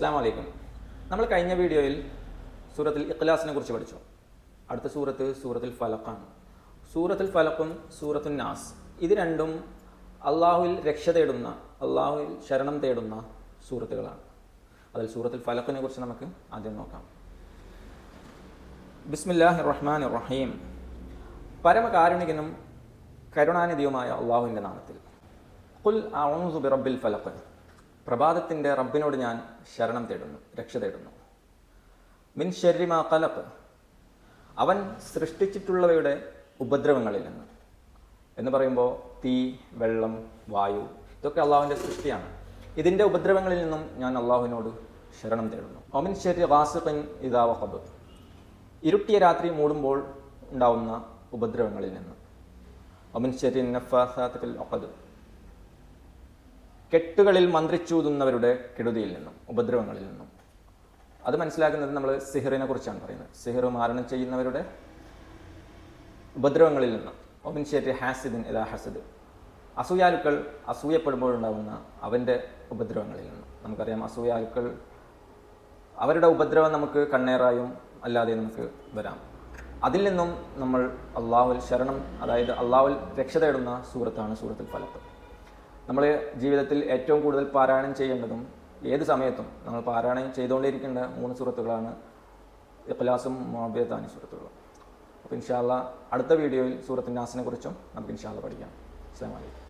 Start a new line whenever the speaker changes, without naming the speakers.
അസ്സാം വലൈക്കും നമ്മൾ കഴിഞ്ഞ വീഡിയോയിൽ സൂറത്തിൽ ഇഖ്ലാസിനെ കുറിച്ച് പഠിച്ചു. അടുത്ത സൂറത്ത് സൂറത്തിൽ ഫലഖാണ്. സൂറത്തിൽ ഫലഖും സൂറത്തുൽ നാസ്. ഇത് രണ്ടും അള്ളാഹുവിൽ രക്ഷ തേടുന്ന അള്ളാഹുവിൽ ശരണം തേടുന്ന സൂറത്തുകളാണ്. അതിൽ സൂറത്തിൽ ഫലഖിനെ കുറിച്ച് നമുക്ക് ആദ്യം നോക്കാം. ബിസ്മില്ലാഹി റഹ്മാൻ റഹീം പരമകാരുണികനും കരുണാനിധിയുമായ അള്ളാഹുവിന്റെ നാമത്തിൽ. കുൽ ഔസു ബിറബ്ബിൽ ഫലഖ്. പ്രഭാതത്തിന്റെ റബ്ബിനോട് ഞാൻ ശരണം തേടുന്നു രക്ഷ തേടുന്നു. മിൻ ഷെരിമ കലപ്പ് അവൻ സൃഷ്ടിച്ചിട്ടുള്ളവയുടെ ഉപദ്രവങ്ങളിൽ നിന്ന്. എന്ന് പറയുമ്പോൾ തീ വെള്ളം വായു ഇതൊക്കെ അള്ളാഹുവിന്റെ സൃഷ്ടിയാണ്. ഇതിന്റെ ഉപദ്രവങ്ങളിൽ നിന്നും ഞാൻ അള്ളാഹുവിനോട് ശരണം തേടുന്നു. ഒമിൻ ശരി വാസുഖൻ ഇതാവ കബ് ഇരുട്ടിയ രാത്രി മൂടുമ്പോൾ ഉണ്ടാവുന്ന ഉപദ്രവങ്ങളിൽ നിന്ന്. ഒമിൻ ശരി നഫാസാത്തിൽ ഒക്കത് കെട്ടുകളിൽ മന്ത്രിച്ചൂതുന്നവരുടെ കെടുതിയിൽ നിന്നും ഉപദ്രവങ്ങളിൽ നിന്നും. അത് മനസ്സിലാക്കുന്നത് നമ്മൾ സിഹിറിനെ കുറിച്ചാണ് പറയുന്നത്. സിഹിർ മാരണം ചെയ്യുന്നവരുടെ ഉപദ്രവങ്ങളിൽ നിന്നും. ഒബിൻഷേറ്റ് ഹാസിദിൻ യഥാ ഹസദ്. അസൂയാലുക്കൾ അസൂയപ്പെടുമ്പോഴുണ്ടാകുന്ന അവന്റെ ഉപദ്രവങ്ങളിൽ നിന്നും. നമുക്കറിയാം അസൂയാലുക്കൾ അവരുടെ ഉപദ്രവം നമുക്ക് കണ്ണേറായും അല്ലാതെ നമുക്ക് വരാം. അതിൽ നിന്നും നമ്മൾ അള്ളാഹുൽ ശരണം അതായത് അള്ളാഹുൽ രക്ഷ തേടുന്ന സൂറത്താണ് സൂറത്തുൽ ഫലത്ത് നമ്മൾ ജീവിതത്തിൽ ഏറ്റവും കൂടുതൽ പാരായണം ചെയ്യേണ്ടതും ഏത് സമയത്തും നമ്മൾ പാരായണം ചെയ്തുകൊണ്ടിരിക്കേണ്ട മൂന്ന് സുഹൃത്തുക്കളാണ് ഇഖ്ലാസും മോബിയത്താനി സുഹൃത്തുക്കളും അപ്പോൾ ഇൻഷാല്ല അടുത്ത വീഡിയോയിൽ സൂറത്തിന്റെ ആസിനെ കുറിച്ചും നമുക്ക് ഇൻഷാല്ല പഠിക്കാം. അസ്സാം വലൈക്കും